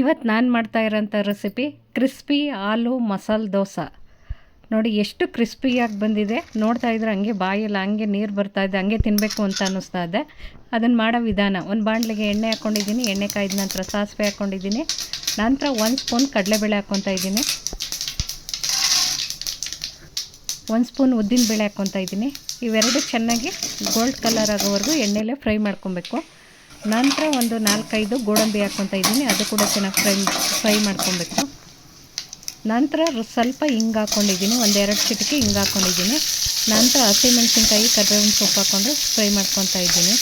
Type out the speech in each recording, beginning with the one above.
ಇವತ್ತು ನಾನು ಮಾಡ್ತಾ ಇರೋಂಥ ರೆಸಿಪಿ ಕ್ರಿಸ್ಪಿ ಆಲೂ ಮಸಾಲೆ ದೋಸೆ. ನೋಡಿ ಎಷ್ಟು ಕ್ರಿಸ್ಪಿಯಾಗಿ ಬಂದಿದೆ. ನೋಡ್ತಾ ಇದ್ರೆ ಹಂಗೆ ಬಾಯಲ್ಲಿ ಹಂಗೆ ನೀರು ಬರ್ತಾ ಇದೆ, ಹಂಗೆ ತಿನ್ನಬೇಕು ಅಂತ ಅನ್ನಿಸ್ತಾ ಇದೆ. ಅದನ್ನು ಮಾಡೋ ವಿಧಾನ, ಒಂದು ಬಾಣಲಿಗೆ ಎಣ್ಣೆ ಹಾಕ್ಕೊಂಡಿದ್ದೀನಿ ಎಣ್ಣೆ ಕಾಯ್ದ ನಂತರ ಸಾಸಿವೆ ಹಾಕ್ಕೊಂಡಿದ್ದೀನಿ ನಂತರ ಒಂದು ಸ್ಪೂನ್ ಕಡಲೆಬೇಳೆ ಹಾಕ್ಕೊತಾ ಇದ್ದೀನಿ. ಒಂದು ಸ್ಪೂನ್ ಉದ್ದಿನಬೇಳೆ ಹಾಕ್ಕೊತಾ ಇದ್ದೀನಿ. ಇವೆರಡು ಚೆನ್ನಾಗಿ ಗೋಲ್ಡ್ ಕಲರ್ ಆಗೋವರೆಗೂ ಎಣ್ಣೆಲೇ ಫ್ರೈ ಮಾಡ್ಕೊಬೇಕು. ನಂತರ ಒಂದು ನಾಲ್ಕೈದು ಗೋಡಂಬಿ ಹಾಕ್ಕೊತಾ ಇದ್ದೀನಿ. ಅದು ಕೂಡ ಚೆನ್ನಾಗಿ ಫ್ರೈ ಫ್ರೈ ಮಾಡ್ಕೊಬೇಕು. ನಂತರ ಸ್ವಲ್ಪ ಹಿಂಗೆ ಹಾಕ್ಕೊಂಡಿದ್ದೀನಿ ಒಂದೆರಡು ಚಿಟಿಕೆ ಹಿಂಗೆ ಹಾಕ್ಕೊಂಡಿದ್ದೀನಿ ನಂತರ ಹಸಿಮೆಣಸಿನ್ಕಾಯಿ, ಕರಿಬೇವಿನ ಸೊಪ್ಪು ಹಾಕ್ಕೊಂಡು ಫ್ರೈ ಮಾಡ್ಕೊತಾ ಇದ್ದೀನಿ.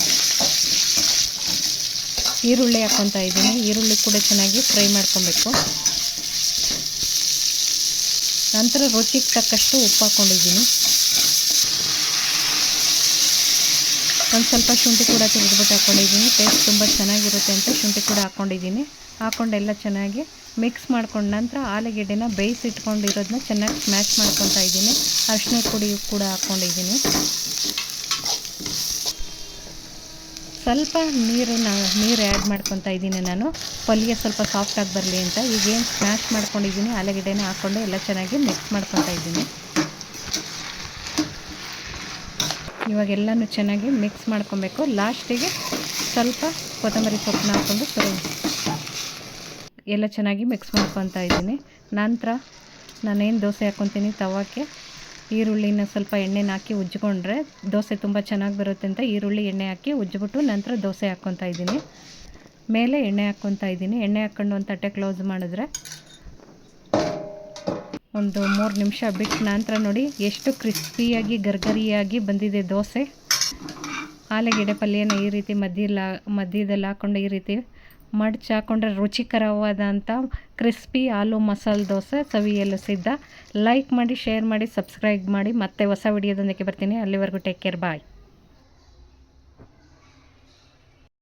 ಈರುಳ್ಳಿ ಹಾಕ್ಕೊತಾ ಇದ್ದೀನಿ. ಈರುಳ್ಳಿ ಕೂಡ ಚೆನ್ನಾಗಿ ಫ್ರೈ ಮಾಡ್ಕೊಬೇಕು. ನಂತರ ರುಚಿಗೆ ತಕ್ಕಷ್ಟು ಉಪ್ಪು ಹಾಕ್ಕೊಂಡಿದ್ದೀನಿ ಒಂದು ಸ್ವಲ್ಪ ಶುಂಠಿ ಕೂಡ ತೆಗೆದುಬಿಟ್ಟು ಹಾಕ್ಕೊಂಡಿದ್ದೀನಿ ಟೇಸ್ಟ್ ತುಂಬ ಚೆನ್ನಾಗಿರುತ್ತೆ ಅಂತ ಶುಂಠಿ ಕೂಡ ಹಾಕ್ಕೊಂಡಿದ್ದೀನಿ ಹಾಕ್ಕೊಂಡೆಲ್ಲ ಚೆನ್ನಾಗಿ ಮಿಕ್ಸ್ ಮಾಡ್ಕೊಂಡ ನಂತರ ಆಲೂಗೆಡ್ಡೆನ ಬೇಯಿಸಿಟ್ಕೊಂಡಿರೋದನ್ನ ಚೆನ್ನಾಗಿ ಸ್ಮ್ಯಾಶ್ ಮಾಡ್ಕೊತಾ ಇದ್ದೀನಿ. ಅರಿಶಿನ ಪುಡಿ ಕೂಡ ಹಾಕ್ಕೊಂಡಿದ್ದೀನಿ ಸ್ವಲ್ಪ ನೀರು ನೀರು ಆ್ಯಡ್ ಮಾಡ್ಕೊತಾ ಇದ್ದೀನಿ ನಾನು. ಪಲ್ಯ ಸ್ವಲ್ಪ ಸಾಫ್ಟಾಗಿ ಬರಲಿ ಅಂತ. ಈಗೇನು ಸ್ಮ್ಯಾಶ್ ಮಾಡ್ಕೊಂಡಿದ್ದೀನಿ. ಆಲೂಗೆಡ್ಡೆನ ಹಾಕ್ಕೊಂಡು ಎಲ್ಲ ಚೆನ್ನಾಗಿ ಮಿಕ್ಸ್ ಮಾಡ್ಕೊತಾ ಇದ್ದೀನಿ. ಇವಾಗೆಲ್ಲನೂ ಚೆನ್ನಾಗಿ ಮಿಕ್ಸ್ ಮಾಡ್ಕೊಬೇಕು. ಲಾಸ್ಟಿಗೆ ಸ್ವಲ್ಪ ಕೊತ್ತಂಬರಿ ಸೊಪ್ಪನ್ನ ಹಾಕ್ಕೊಂಡು ಸರಿ ಎಲ್ಲ ಚೆನ್ನಾಗಿ ಮಿಕ್ಸ್ ಮಾಡ್ಕೊತಾ ಇದ್ದೀನಿ. ನಂತರ ನಾನೇನು ದೋಸೆ ಹಾಕ್ಕೊತೀನಿ? ತವಕ್ಕೆ ಈರುಳ್ಳಿನ ಸ್ವಲ್ಪ ಎಣ್ಣೆನ ಹಾಕಿ ಉಜ್ಜಿಕೊಂಡ್ರೆ ದೋಸೆ ತುಂಬ ಚೆನ್ನಾಗಿ ಬರುತ್ತೆ ಅಂತ ಈರುಳ್ಳಿ ಎಣ್ಣೆ ಹಾಕಿ ಉಜ್ಜಿಬಿಟ್ಟು ನಂತರ ದೋಸೆ ಹಾಕ್ಕೊತಾ ಇದ್ದೀನಿ. ಮೇಲೆ ಎಣ್ಣೆ ಹಾಕ್ಕೊತಾ ಇದ್ದೀನಿ. ಎಣ್ಣೆ ಹಾಕ್ಕೊಂಡು ಒಂದು ತಟ್ಟೆ ಕ್ಲೋಸ್ ಮಾಡಿದ್ರೆ ಒಂದು ಮೂರು ನಿಮಿಷ ಬಿಟ್ಟು ನಂತರ ನೋಡಿ ಎಷ್ಟು ಕ್ರಿಸ್ಪಿಯಾಗಿ, ಗರ್ಗರಿಯಾಗಿ ಬಂದಿದೆ ದೋಸೆ. ಆಲೂಗೆಡ್ಡೆ ಪಲ್ಯನ ಈ ರೀತಿ ಮಧ್ಯಲ್ಲ, ಮಧ್ಯದಲ್ಲಿ ಹಾಕ್ಕೊಂಡು ಈ ರೀತಿ ಮಡ್ಚಿ ಹಾಕ್ಕೊಂಡ್ರೆ ರುಚಿಕರವಾದಂಥ ಕ್ರಿಸ್ಪಿ ಆಲೂ ಮಸಾಲೆ ದೋಸೆ ಸವಿಯಲು ಸಿದ್ಧ. ಲೈಕ್ ಮಾಡಿ ಶೇರ್ ಮಾಡಿ ಸಬ್ಸ್ಕ್ರೈಬ್ ಮಾಡಿ. ಮತ್ತೆ ಹೊಸ ವಿಡಿಯೋದೊಂದಕ್ಕೆ ಬರ್ತೀನಿ. ಅಲ್ಲಿವರೆಗೂ ಟೇಕ್ ಕೇರ್ ಬಾಯ್